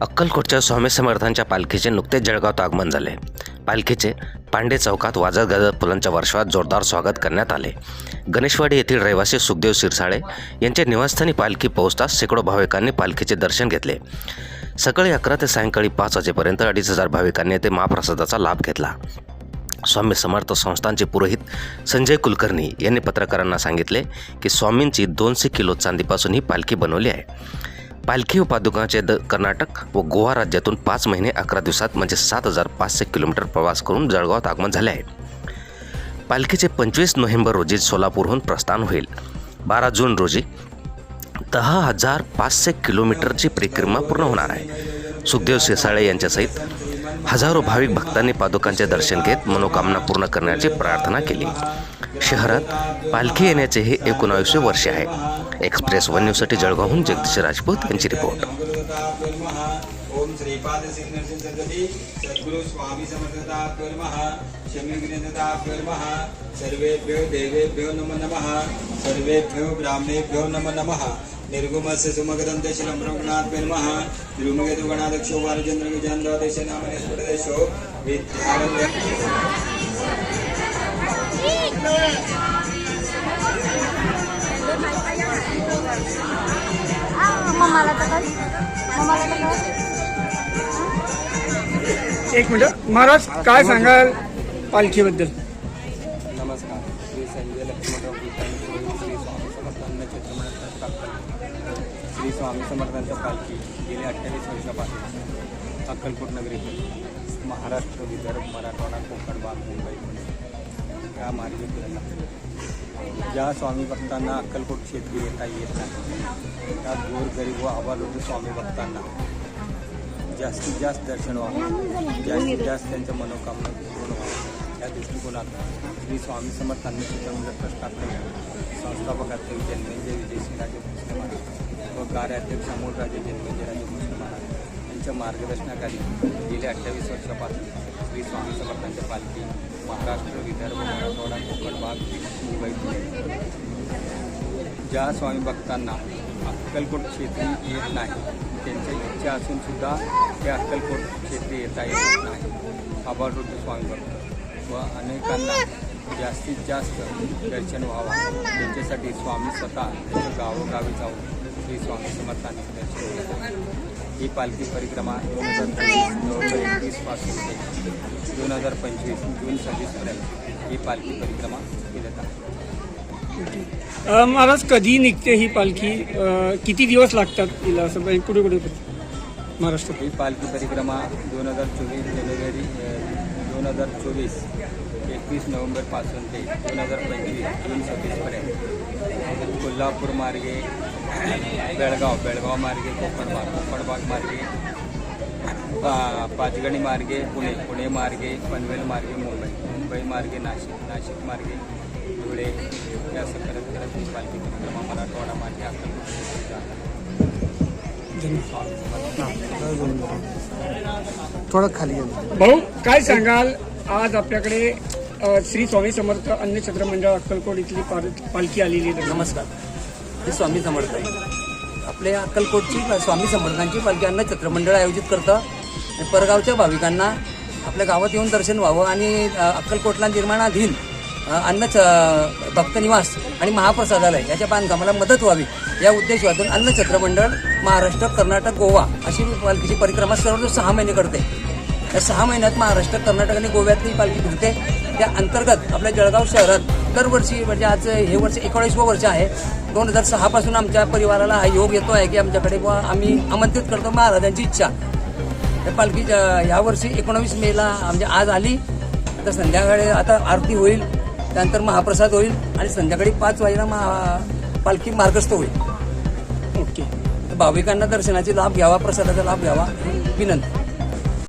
अक्कलकोटच्या स्वामी समर्थांच्या पालखीचे नुकतेच जळगावात आगमन झाले. पालखीचे पांडे चौकात वाजत गाजत फुलांच्या वर्षात जोरदार स्वागत करण्यात आले. गणेशवाडी येथील रहिवासी सुखदेव शिरसाळे यांच्या निवासस्थानी पालखी पोहोचताच शेकडो भाविकांनी पालखीचे दर्शन घेतले. सकाळी अकरा ते सायंकाळी पाच वाजेपर्यंत अडीच हजार भाविकांनी येथे महाप्रसादाचा लाभ घेतला. स्वामी समर्थ संस्थांचे पुरोहित संजय कुलकर्णी यांनी पत्रकारांना सांगितले की स्वामींची दोनशे किलो चांदीपासून ही पालखी बनवली आहे. पालखी व पादुकाचे द कर्नाटक व गोवा राज्यातून पाच महिने अकरा दिवसात म्हणजे सात हजार पाचशे किलोमीटर प्रवास करून जळगावात आगमन झाले आहे. पालखीचे पंचवीस नोव्हेंबर रोजी सोलापूरहून प्रस्थान होईल. बारा जून रोजी दहा हजार पाचशे किलोमीटरची परिक्रमा पूर्ण होणार आहे. सुखदेव शेसाळे यांच्यासहित हजारो भाविक भक्तांनी पादुकांचे दर्शन घेत मनोकामना पूर्ण करण्याची प्रार्थना केली. शहरात पालखी येण्याचे हे एकोणावीसशे वर्ष आहे. एक्सप्रेस वन न्यूजसाठी जळगावहून जगदीश राजपूत यांची रिपोर्ट. ओम श्रीपाद सद्गुरु स्वामी समर्थता कर्मः सर्वेभ्यो देवेभ्यो नमो नमः सर्वेभ्यो ब्राह्मेभ्यो नमो नमः. निर्गुमस्य सुमगदन्त शिलं रघुनाथ नमः तिरुमगेतु गणादक्षो वारचन्द्र विजयन्तो देशनामने स्फुटदेशो मम्माला तर मम्माला तर एक मिनिट. महाराज काय सांगाल पालखीबद्दल? श्री स्वामी समर्थांच्या पालखी गेली अठ्ठावीस वर्षापासून अक्कलकोट नगरीतून महाराष्ट्र विदर्भ मराठवाडा कोकण भाग मुंबई पुणे. या मार्गे ज्या स्वामी भक्तांना अक्कलकोट क्षेत्री येता येत नाही त्या गोरगरीब व अबालवृद्ध स्वामी भक्तांना जास्तीत जास्त दर्शन व्हावं. जास्तीत जास्त त्यांच्या मनोकामना पूर्ण व्हावं. दृष्टिकोनात श्री स्वामी समर्थांनी चित्रमंडळ ट्रस्टातले संस्थापक अध्यक्ष जन्मेंजय म्हणजे विजयसिंहराजे भोसले महाराज व कार्याध्यक्ष अमोलराजे जन्मेंजयराजे भोसले महाराज यांच्या मार्गदर्शनाखाली गेल्या अठ्ठावीस वर्षापासून श्री स्वामी समर्थांच्या पालखी महाराष्ट्र विदर्भ मराठवाडा कोकण भाग मुंबई. ज्या स्वामी भक्तांना अक्कलकोट क्षेत्री येत नाही त्यांच्या इच्छा असून सुद्धा ते अक्कलकोट क्षेत्री येता येत नाही. आबाळवृद्ध स्वामी भक्त. व अनेकांना जास्तीत जास्त दर्शन व्हावं. त्यांच्यासाठी स्वामी स्वतः त्यांच्या गावोगावी जाऊन श्री स्वामी समर्थांनी दर्शन ही पालखी परिक्रमा दोन हजार तेवीस नोव्हेंबर एकवीसपासून ते दोन हजार पंचवीस जून सव्वीसपर्यंत ही पालखी परिक्रमा केली अ, महाराज कधी निघते ही पालखी? किती दिवस लागतात तिला? असं म्हणजे कुठे कुठे महाराष्ट्रात? ही पालखी परिक्रमा दोन हजार चोवीस जानेवारी दोन हजार चोवीस एकवीस नोव्हेंबरपासून ते दोन हजार पंचवीस जून सव्वीसपर्यंत. कोल्हापूर मार्गे बेळगाव बेळगाव मार्गे कोकणबाग कोकणबाग मार्गे पा पाचगणी मार्गे पुणे पुणे मार्गे पनवेल मार्गे मुंबई मुंबई मार्गे नाशिक नाशिक मार्गे धुळे या असं करत करत पालखी परिक्रमा मराठवाडा मार्गे अक्कलकोट थोडं खाली भाऊ काय सांगाल? आज आपल्याकडे अ, श्री स्वामी समर्थ अन्य छत्र मंडळ अक्कलकोट इथली पाल- पालखी आलेली आहे. नमस्कार. हे स्वामी समर्थ आहे. आपल्या अक्कलकोटची स्वामी समर्थांची पालखी अन्न छत्रमंडळ आयोजित करतं. आणि परगावच्या भाविकांना आपल्या गावात येऊन दर्शन व्हावं आणि अ, अक्कलकोटला निर्माणाधीन अन्न भक्तनिवास भक्त निवास आणि महाप्रसादालय याच्या बांधकामाला मदत व्हावी या उद्देशातून अन्न मंडळ महाराष्ट्र कर्नाटक गोवा अशी पालखीची परिक्रमा सर्व सहा महिने करते. या सहा महिन्यात महाराष्ट्र कर्नाटक आणि गोव्यातली पालखी फिरते त्या अंतर्गत आपल्या जळगाव शहरात दरवर्षी म्हणजे आज हे वर्ष एकोणीसवं वर्ष आहे. दोन हजार सहापासून आमच्या परिवाराला हा योग येतो आहे की आमच्याकडे बुवा आम्ही आमंत्रित करतो महाराजांची इच्छा. त्या पालखी यावर्षी एकोणावीस मेला म्हणजे आज आली. आता संध्याकाळी आता आरती होईल. त्यानंतर महाप्रसाद होईल आणि संध्याकाळी पाच वाजेला महा पालखी मार्गस्थ होईल. ओके. भाविकांना दर्शनाचे लाभ घ्यावा प्रसादाचा लाभ घ्यावा. विनंती.